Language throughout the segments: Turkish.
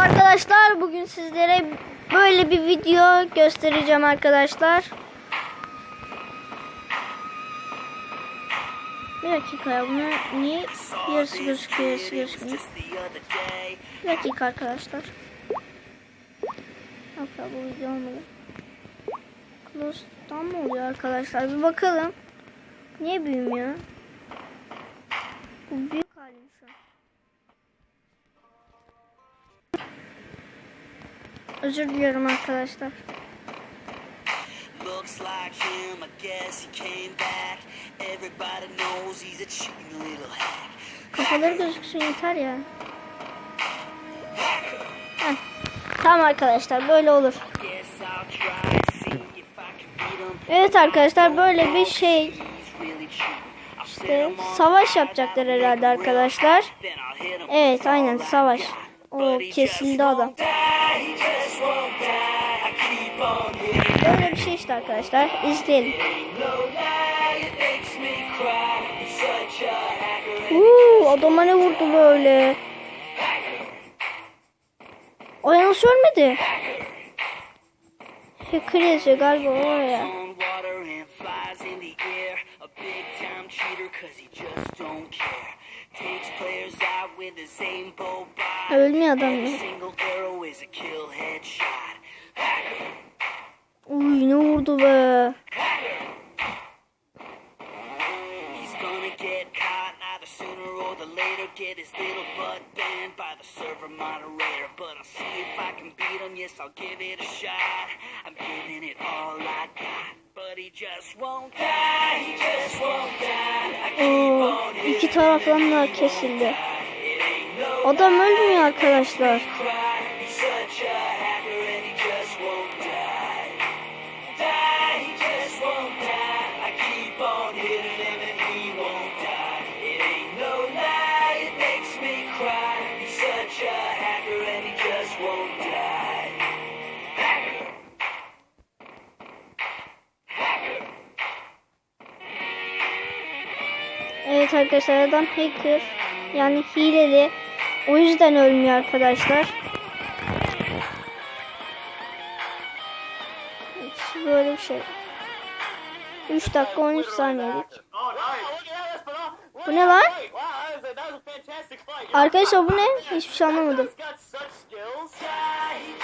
arkadaşlar bugün sizlere böyle bir video göstereceğim arkadaşlar. Bir dakika ya bunu niye yarısı gözüküyor yarısı gözükmüyor. Bir dakika arkadaşlar. Ya bu video olmadı. Close'dan mı oluyor arkadaşlar bir bakalım. Niye büyümüyor? Bu büyük Özür diliyorum arkadaşlar. Looks like him, I guess he came back. Everybody knows he's a cheeky little hack. Kafaları gözüksün yeter ya. Heh. Tamam arkadaşlar böyle olur. Evet arkadaşlar böyle bir şey işte savaş yapacaklar herhalde arkadaşlar. Evet aynen savaş. O kesildi adam. Böyle bir şey işte arkadaşlar. İzleyelim. Uuu adama ne vurdu böyle? O nasıl ölmedi? Hacker yazıyor galiba oraya. Ölmüyor adam ya. Uy ne vurdu be. He's gonna get caught either sooner or the Evet arkadaşlar adam hacker. Yani hileli. O yüzden ölmüyor arkadaşlar. Evet, Böyle bir şey. 3 dakika 13 saniyelik. Bu ne lan? Arkadaşlar bu ne? Hiçbir şey anlamadım. He's got such skills. Die,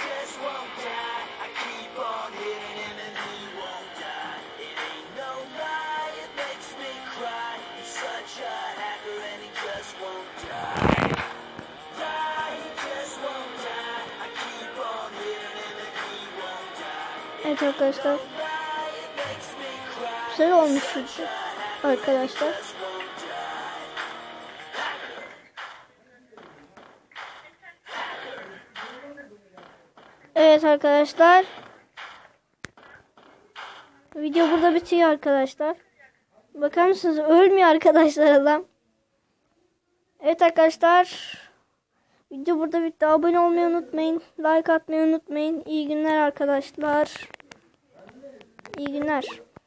Evet arkadaşlar. Video burada bitiyor arkadaşlar. Bakar mısınız? Ölmüyor arkadaşlar adam. Evet arkadaşlar. Video burada bitti. Abone olmayı unutmayın. Like atmayı unutmayın. İyi günler arkadaşlar. İyi günler.